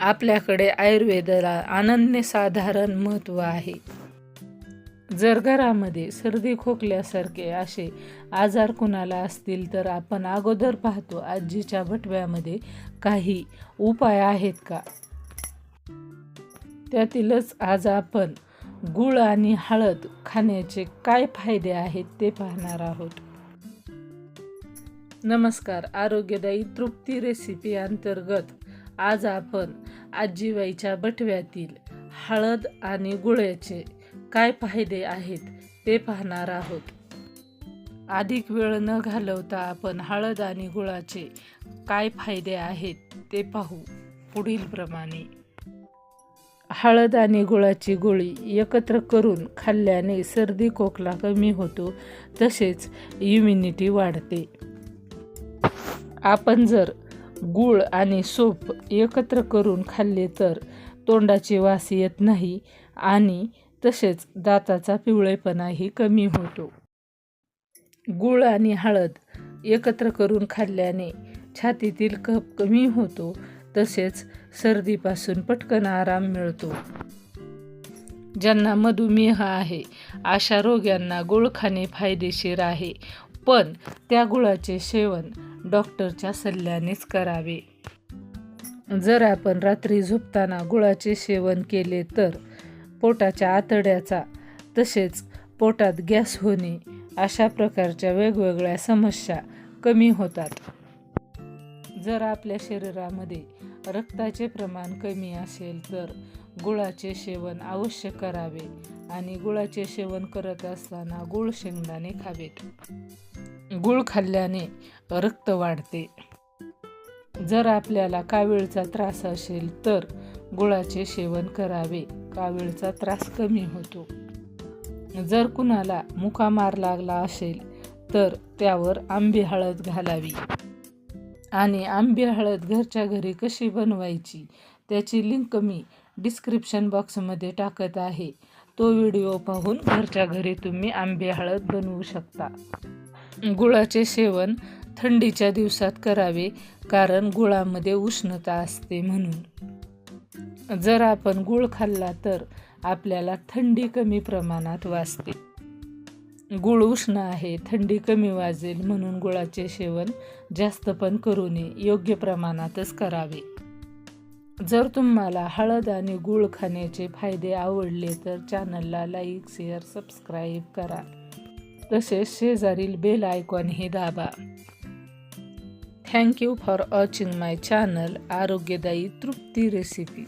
आपल्याकडे आयुर्वेदाला अनन्यसाधारण महत्त्व आहे. जर घरामध्ये सर्दी खोकल्यासारखे असे आजार कुणाला असतील तर आपण अगोदर पाहतो आजीच्या भटव्यामध्ये काही उपाय आहेत का? त्यातीलच आज आपण गुळ आणि हळद खाण्याचे काय फायदे आहेत ते पाहणार आहोत. नमस्कार आरोग्यदायी तृप्ती रेसिपी अंतर्गत आज आपण आजीबाईच्या बटव्यातील हळद आणि गुळ्याचे काय फायदे आहेत ते पाहणार आहोत. अधिक वेळ न घालवता आपण हळद आणि गुळाचे काय फायदे आहेत ते पाहू पुढील प्रमाणे. हळद आणि गुळाची गोळी एकत्र करून खाल्ल्याने सर्दी खोकला कमी होतो तसेच इम्युनिटी वाढते. आपण जर गूळ आणि सोप एकत्र करून खाल्ले तर तोंडाची वास येत नाही आणि तसेच दाताचा पिवळेपणाही कमी होतो. गूळ आणि हळद एकत्र करून खाल्ल्याने छातीतील कफ कमी होतो तसेच सर्दीपासून पटकन आराम मिळतो. ज्यांना मधुमेह आहे अशा रोग्यांना गुळ खाणे फायदेशीर आहे पण त्या गुळाचे सेवन डॉक्टरच्या सल्ल्यानेच करावे. जर आपण रात्री झोपताना गुळाचे सेवन केले तर पोटाच्या आतड्याचा तसेच पोटात गॅस होणे अशा प्रकारच्या वेगवेगळ्या समस्या कमी होतात. जर आपल्या शरीरामध्ये रक्ताचे प्रमाण कमी असेल तर गुळाचे सेवन अवश्य करावे आणि गुळाचे सेवन करत असताना गुळ शेंगदाणे खावेत. गुळ खाल्ल्याने रक्त वाढते. जर आपल्याला कावीळचा त्रास असेल तर गुळाचे सेवन करावे. कावीळचा त्रास कमी होतो. जर कुणाला मुकामार लागला असेल तर त्यावर आंबी हळद घालावी. आणि आंबे हळद घरच्या घरी कशी बनवायची त्याची लिंक मी डिस्क्रिप्शन बॉक्समध्ये टाकत आहे. तो व्हिडिओ पाहून घरच्या घरी तुम्ही आंबे हळद बनवू शकता. गुळाचे सेवन थंडीच्या दिवसात करावे कारण गुळामध्ये उष्णता असते म्हणून. जर आपण गुळ खाल्ला तर आपल्याला थंडी कमी प्रमाणात वाजते. गुळ उष्ण आहे थंडी कमी वाजेल म्हणून गुळाचे सेवन जास्त पण करू नये योग्य प्रमाणातच करावे. जर तुम्हाला हळद आणि गूळ खाण्याचे फायदे आवडले तर चॅनलला लाईक शेअर सबस्क्राईब करा. तसेच शेजारील बेल आयकॉन हे दाबा. Thank you for watching my channel आरोग्यदायी तृप्ती रेसिपी.